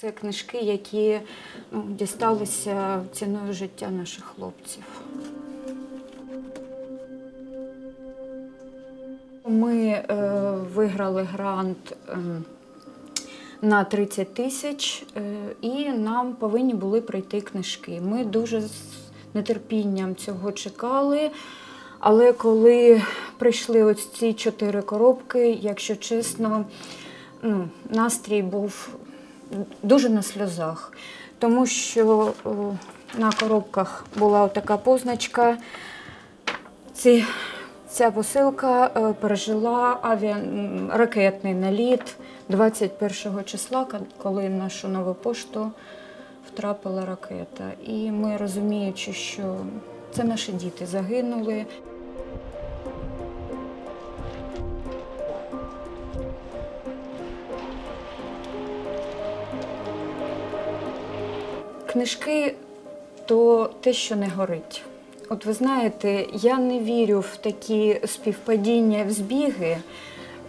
Це книжки, які ну, дісталися ціною життя наших хлопців. Ми е, виграли грант е, на 30 тисяч, е, і нам повинні були прийти книжки. Ми дуже з нетерпінням цього чекали. Але коли прийшли ось ці чотири коробки, якщо чесно, ну, настрій був дуже на сльозах, тому що на коробках була така позначка. Ці, ця посилка е, пережила авіа, ракетний наліт 21 числа, коли нашу нову пошту втрапила ракета. І ми розуміючи, що це наші діти загинули. Книжки то те, що не горить. От ви знаєте, я не вірю в такі співпадіння, в збіги.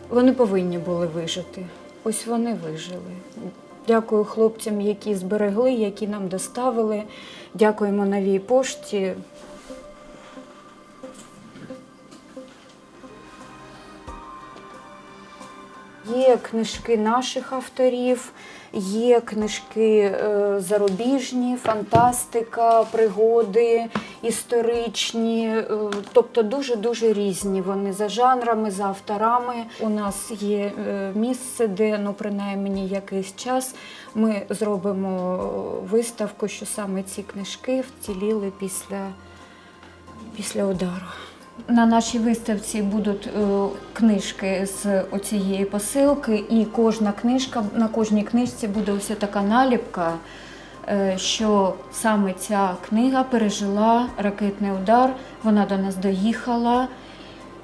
Вони повинні були вижити. Ось вони вижили. Дякую хлопцям, які зберегли, які нам доставили. Дякуємо новій пошті. Є книжки наших авторів, є книжки е, зарубіжні, фантастика, пригоди, історичні, е, тобто дуже-дуже різні вони за жанрами, за авторами. У нас є е, місце, де ну, принаймні якийсь час ми зробимо виставку, що саме ці книжки вціліли після, після удару. На нашій виставці будуть е, книжки з оцієї посилки, і кожна книжка на кожній книжці буде ось така наліпка, е, що саме ця книга пережила ракетний удар, вона до нас доїхала.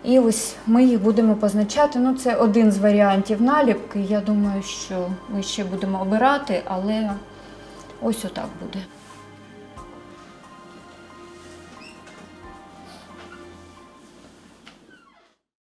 І ось ми їх будемо позначати. Ну, це один з варіантів наліпки. Я думаю, що ми ще будемо обирати, але ось отак буде.